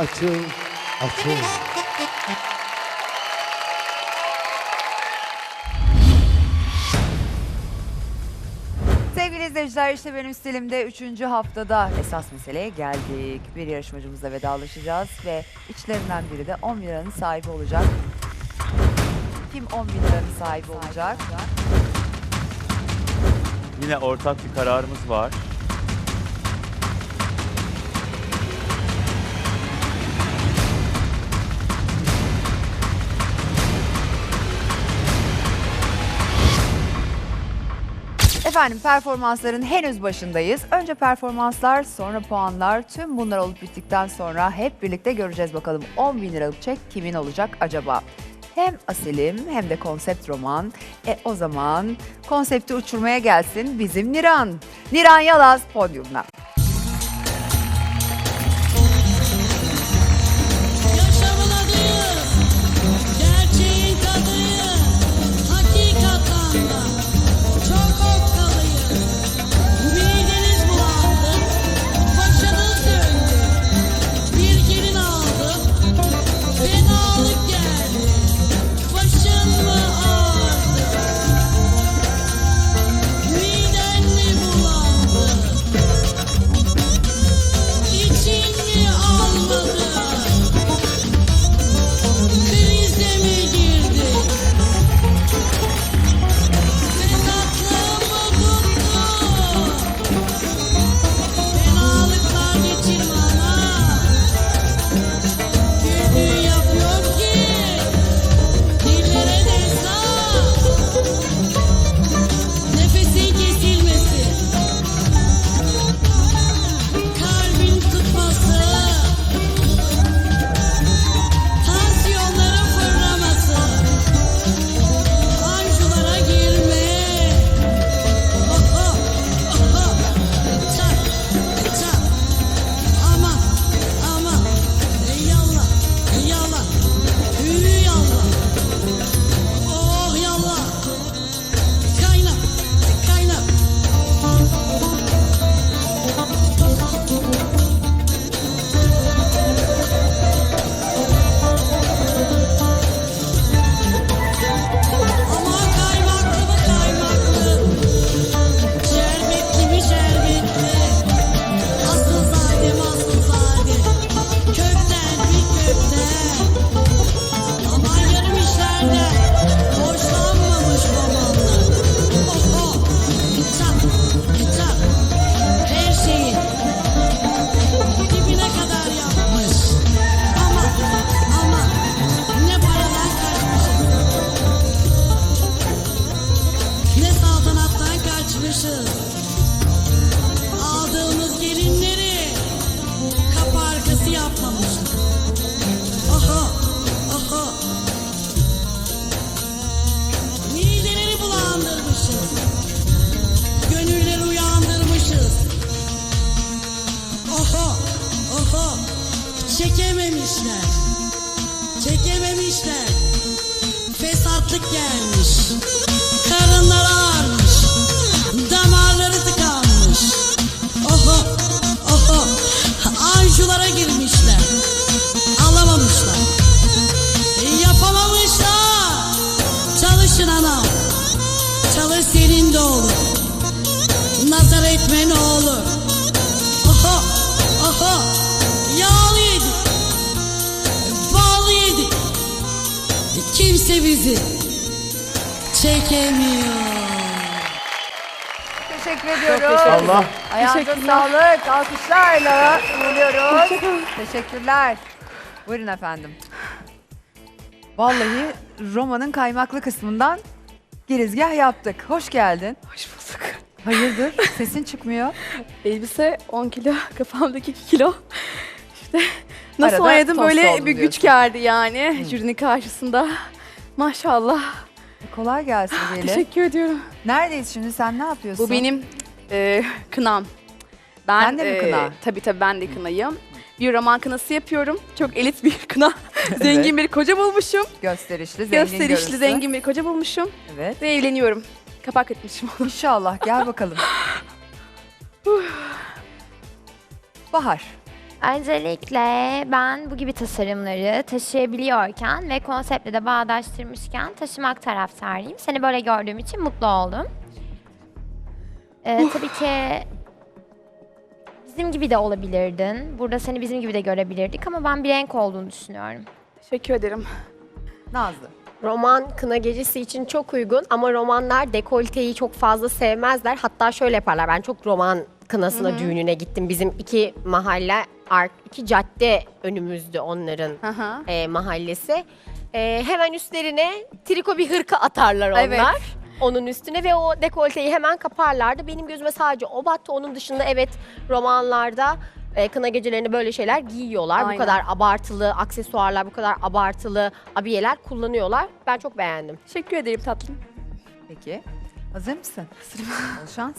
açıl, açıl. Sevgili izleyiciler işte benim stilimde 3. haftada esas meseleye geldik. Bir yarışmacımızla vedalaşacağız ve içlerinden biri de 10 bin liranın sahibi olacak. Kim 10 bin liranın sahibi olacak? Yine ortak bir kararımız var. Efendim performansların henüz başındayız. Önce performanslar, sonra puanlar. Tüm bunlar olup bittikten sonra hep birlikte göreceğiz bakalım 10 bin liralık çek kimin olacak acaba? Hem asilim hem de konsept roman. E o zaman konsepti uçurmaya gelsin bizim Niran. Niran Yalaz podyumda. Çekememişler. Çekememişler. Fesatlık gelmiş. Karınları ağarmış. Damarları tıkanmış. Oho, oho. Anjulara girmişler. Alamamışlar. Yapamamışlar. Çalışın anam. Çalış senin de olur. Nazar etme ne olur. Kimse bizi çekemiyor. Teşekkür ediyoruz. Allah. Ayağınıza sağlık. Alkışlarla uğurluyoruz. Teşekkürler. Buyurun efendim. Vallahi Roma'nın kaymaklı kısmından girizgah yaptık. Hoş geldin. Hoş bulduk. Hayırdır? Sesin çıkmıyor. Elbise 10 kilo, kafamdaki 2 kilo. İşte nasıl Arada oynadım tost böyle oldum bir güç diyorsun. geldi yani jürinin karşısında. Maşallah. Kolay gelsin diyelim. Teşekkür ediyorum. Neredeyiz şimdi? Sen ne yapıyorsun? Bu benim e, kınam. Ben Sen de mi e, kına? Tabii tabii ben de kınayım. Bir roman kınası yapıyorum. Çok elit bir kına. zengin bir koca bulmuşum. Gösterişli, zengin Gösterişli görüntüsü. zengin bir koca bulmuşum. Evet. Ve evleniyorum. Kapak etmişim onu. İnşallah. Gel bakalım. Bahar. Öncelikle ben bu gibi tasarımları taşıyabiliyorken ve konseptle de bağdaştırmışken taşımak taraftarıyım. Seni böyle gördüğüm için mutlu oldum. Ee, tabii ki bizim gibi de olabilirdin. Burada seni bizim gibi de görebilirdik ama ben bir renk olduğunu düşünüyorum. Teşekkür ederim. Nazlı. Roman kına gecesi için çok uygun ama romanlar dekolteyi çok fazla sevmezler. Hatta şöyle yaparlar. Ben çok roman kınasına düğününe gittim. Bizim iki mahalle, ark, iki cadde önümüzdü onların e, mahallesi. E, hemen üstlerine triko bir hırka atarlar onlar. Evet. Onun üstüne ve o dekolteyi hemen kaparlardı. Benim gözüme sadece o battı. Onun dışında evet romanlarda e, kına gecelerinde böyle şeyler giyiyorlar. Aynen. Bu kadar abartılı aksesuarlar, bu kadar abartılı abiyeler kullanıyorlar. Ben çok beğendim. Teşekkür ederim tatlım. Peki. Hazır mısın? Hazırım. Bol şans.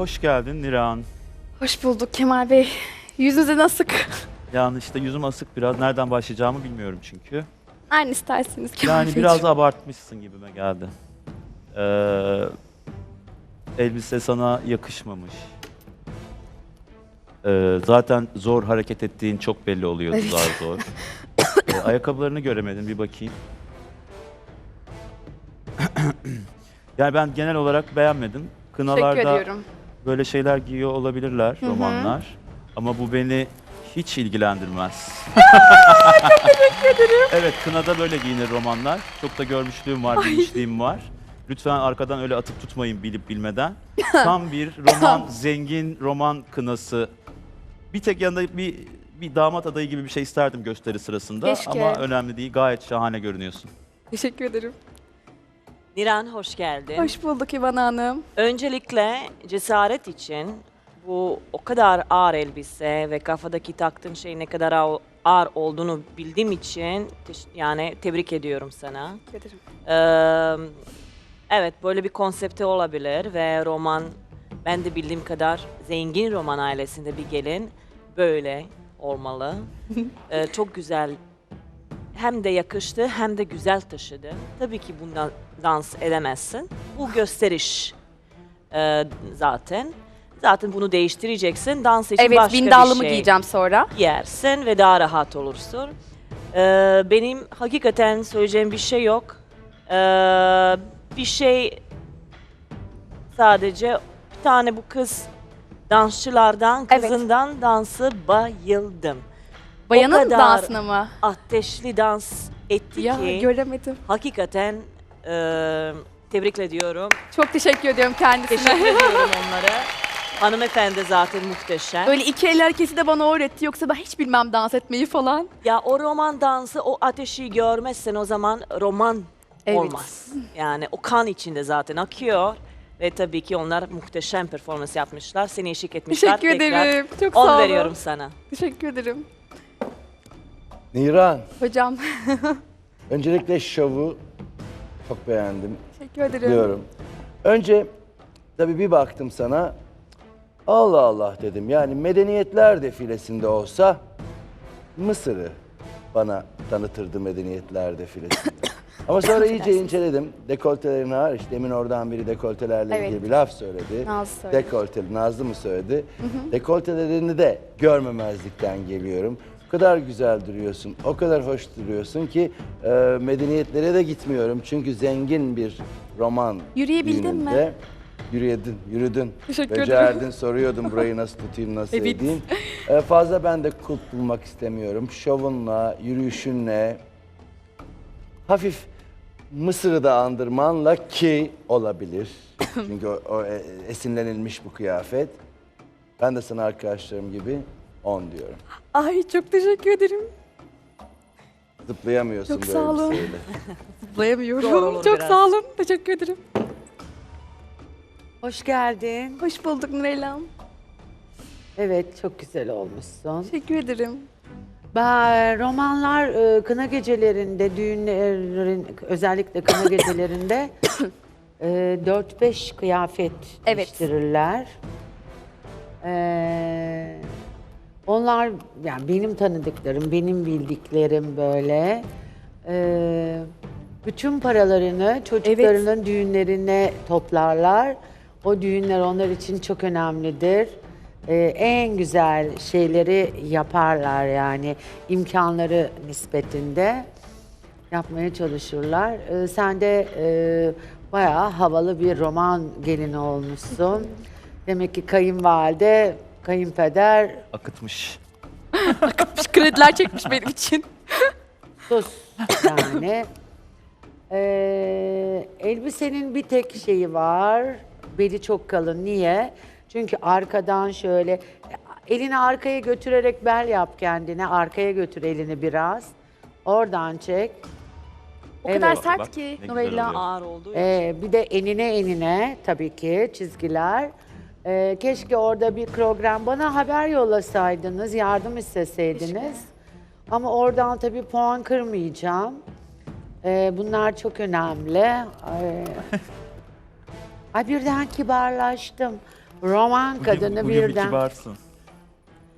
Hoş geldin Niran. Hoş bulduk Kemal Bey. Yüzünüze nasıl? Yani işte yüzüm asık biraz. Nereden başlayacağımı bilmiyorum çünkü. Aynı isterseniz Kemal Yani Beyciğim. biraz abartmışsın gibime geldi. Ee, elbise sana yakışmamış. Ee, zaten zor hareket ettiğin çok belli oluyordu Evet. zar zor. Ee, ayakkabılarını göremedim bir bakayım. yani ben genel olarak beğenmedim. Teşekkür Kınalarda ediyorum. Böyle şeyler giyiyor olabilirler romanlar. Ama bu beni hiç ilgilendirmez. Evet, kınada böyle giyinir romanlar. Çok da görmüşlüğüm var, bilmişliğim var. Lütfen arkadan öyle atıp tutmayın bilip bilmeden. Tam bir roman, zengin roman kınası. Bir tek yanında bir bir damat adayı gibi bir şey isterdim gösteri sırasında. Keşke. Ama önemli değil, gayet şahane görünüyorsun. Teşekkür ederim. Niran hoş geldin. Hoş bulduk İvan Hanım. Öncelikle cesaret için bu o kadar ağır elbise ve kafadaki taktığın şey ne kadar ağ- ağır olduğunu bildiğim için teş- yani tebrik ediyorum sana. Ederim. Ee, evet böyle bir konsepti olabilir ve roman ben de bildiğim kadar zengin roman ailesinde bir gelin böyle olmalı. Ee, çok güzel hem de yakıştı hem de güzel taşıdı. Tabii ki bundan dans edemezsin. Bu gösteriş e, zaten. Zaten bunu değiştireceksin. Dans için Evet başka bindallımı bir şey giyeceğim sonra. yersin ve daha rahat olursun. Ee, benim hakikaten söyleyeceğim bir şey yok. Ee, bir şey sadece bir tane bu kız dansçılardan, Evet. kızından dansı bayıldım. Bayanın kadar dansına mı? Ateşli dans etti Ya ki göremedim. hakikaten e, tebrik ediyorum. Çok teşekkür ediyorum kendisine. Teşekkür ediyorum onlara. Hanımefendi zaten muhteşem. Böyle iki el hareketi de bana öğretti. Yoksa ben hiç bilmem dans etmeyi falan. Ya o roman dansı, o ateşi görmezsen o zaman roman Evet. olmaz. Yani o kan içinde zaten akıyor. Ve tabii ki onlar muhteşem performans yapmışlar. Seni eşlik etmişler. Teşekkür Tekrar ederim. Çok sağ olun. veriyorum sana. Teşekkür ederim. Niran, Hocam öncelikle şovu çok beğendim teşekkür ederim. diyorum. Önce tabii bir baktım sana, Allah Allah dedim. Yani medeniyetler defilesinde olsa Mısır'ı bana tanıtırdı medeniyetler defilesinde. Ama sonra iyice inceledim. Dekoltelerin hariç, demin oradan biri dekoltelerle Evet. ilgili bir laf söyledi. Nazlı söyledi. Dekolteli, Nazlı mı söyledi? Dekoltelerini de görmemezlikten geliyorum. O kadar güzel duruyorsun, o kadar hoş duruyorsun ki e, medeniyetlere de gitmiyorum. Çünkü zengin bir roman Yürüyebildin mi? düğününde Yürüyedin, yürüdün. Teşekkür ederim. Becerdin, soruyordum burayı nasıl tutayım, nasıl Evet. edeyim. E, fazla ben de kulp bulmak istemiyorum. Şovunla, yürüyüşünle, hafif Mısır'ı da andırmanla ki olabilir. Çünkü o, o e, esinlenilmiş bu kıyafet. Ben de sana arkadaşlarım gibi 10 diyorum. Ay çok teşekkür ederim. Zıplayamıyorsun Çok böyle sağ olun. elbiseyle. Zıplayamıyorum. Zor olur çok biraz. sağ olun. Teşekkür ederim. Hoş geldin. Hoş bulduk Nurellam. Evet, çok güzel olmuşsun. Teşekkür ederim. Ben romanlar e, kına gecelerinde, düğünlerin özellikle kına gecelerinde e, 4-5 kıyafet Evet. değiştirirler. E, onlar yani benim tanıdıklarım, benim bildiklerim böyle. E, bütün paralarını çocuklarının düğünlerine toplarlar. O düğünler onlar için çok önemlidir. Ee, en güzel şeyleri yaparlar yani imkanları nispetinde yapmaya çalışırlar. Ee, sen de e, bayağı havalı bir roman gelini olmuşsun. Demek ki kayınvalide, kayınpeder Akıtmış. Krediler çekmiş benim için. sus yani. Ee, elbisenin bir tek şeyi var. Beli çok kalın. Niye? Çünkü arkadan şöyle elini arkaya götürerek bel yap kendine. Arkaya götür elini biraz. Oradan çek. O kadar Evet. sert Bak, ki güzel Novella. oluyor. Ağır için. Ee, bir de enine enine tabii ki çizgiler. Ee, keşke orada bir program bana haber yollasaydınız, yardım isteseydiniz. Ama oradan tabii puan kırmayacağım. Ee, bunlar çok önemli. Ay, Ay birden kibarlaştım. Roman Bugün, kadını bugün bir birden. kibarsın.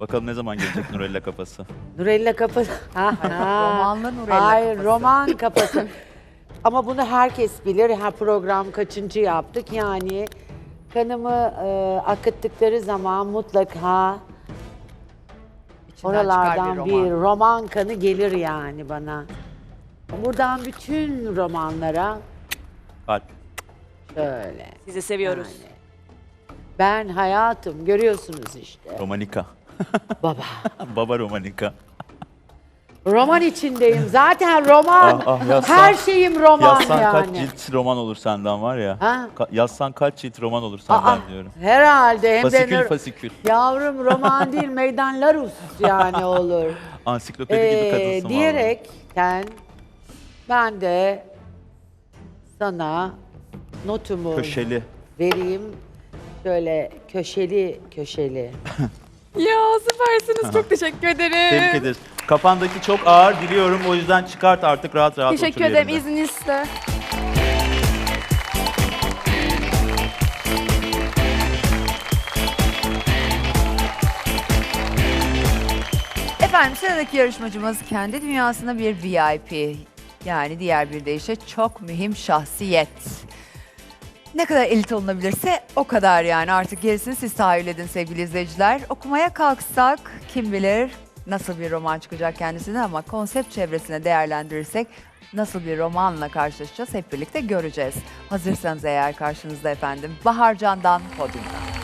Bakalım ne zaman gelecek Nurella kafası. Nurella kafası. Ha, ha. Romanlı Nurella Hayır, kafası. roman kafası. Ama bunu herkes bilir. Ha program kaçıncı yaptık yani. Kanımı e, akıttıkları zaman mutlaka İçinden çıkar oralardan bir roman. roman. kanı gelir yani bana. Buradan bütün romanlara Kalp. şöyle. Sizi seviyoruz. Yani. Ben hayatım görüyorsunuz işte. Romanika. Baba. Baba romanika. Roman içindeyim. Zaten roman. Ah, ah, yazsan- Her şeyim roman Yazsan yani. kaç cilt roman olur senden var ya. Ha? Ka- yazsan kaç cilt roman olur senden Aa, diyorum. herhalde hem de Fasikül nör- fasikül. yavrum roman değil meydan Larus yani olur. Ansiklopedi gibi Ee, kadınsın vallahi. diyerekten ben de sana notumu Köşeli. vereyim. Şöyle köşeli köşeli. Ya süpersiniz. Çok teşekkür ederim. Tebrik ederiz. Kafandaki çok ağır biliyorum o yüzden çıkart artık rahat rahat Teşekkür otur ederim yerinde. izninizle. Efendim sıradaki yarışmacımız kendi dünyasında bir VIP. Yani diğer bir deyişle çok mühim şahsiyet. Ne kadar elit olunabilirse o kadar yani artık gerisini siz tahayyül edin sevgili izleyiciler. Okumaya kalksak kim bilir nasıl bir roman çıkacak kendisine ama konsept çevresine değerlendirirsek nasıl bir romanla karşılaşacağız hep birlikte göreceğiz. Hazırsanız eğer karşınızda efendim Bahar Can'dan Podyum'dan.